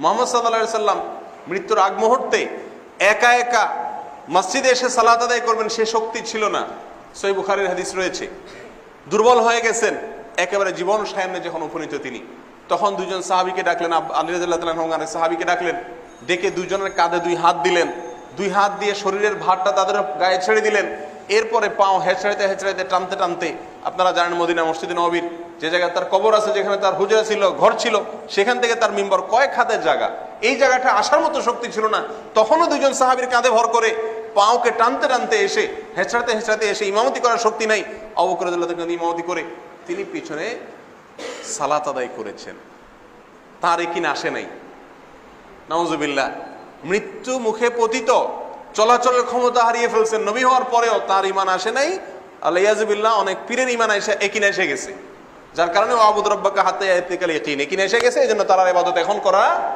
মোহাম্মদ সাল্লাহ সাল্লাম মৃত্যুর আগ মুহূর্তে একা একা মসজিদে এসে সালাত আদায় করবেন সে শক্তি ছিল না। সই বুখারের হাদিস রয়েছে। দুর্বল হয়ে গেছেন, একেবারে জীবন সায়নে যখন উপনীত তিনি। তখন দুজন সাহাবিকে ডাকলেন, আব- আলী রাজাল্লাহ সাহাবিকে ডাকলেন, ডেকে দুজনের কাঁধে দুই হাত দিলেন। দুই হাত দিয়ে শরীরের ভারটা তাদের গায়ে ছেড়ে দিলেন। এরপরে পাও হেঁচড়াইতে হেঁচড়াইতে, টানতে টানতে আপনারা জানেন মদিনা মসজিদ নবীর যে জায়গায় তার কবর আছে, যেখানে তার হুজরা ছিল, ঘর ছিল, সেখান থেকে তার মিম্বর কয়েক হাতের জায়গা। এই জায়গাটা আসার মতো শক্তি ছিল না। তখনও দুজন সাহাবির কাঁধে ভর করে পাওকে টানতে টানতে এসে, হেঁচড়াতে হেঁচড়াতে এসে ইমামতি করার শক্তি নাই। অবকরাদুল্লাহ ইমামতি করে তিনি পিছনে সালাত আদায় করেছেন। তার একিন আসে নাই? নওয়াজুবিল্লাহ মৃত্যু মুখে পতিত, চলাচলের ক্ষমতা হারিয়ে ফেলছেন নবী হওয়ার পরেও তার ইমান আসে নাই। আল্লাহ অনেক পীরের ইমান এসে একিন এসে গেছে। যার কারণে আবুদ রব্বাকে হাতে এতিকাল একিন একিন এসে গেছে এই জন্য তারা এবাদত এখন করা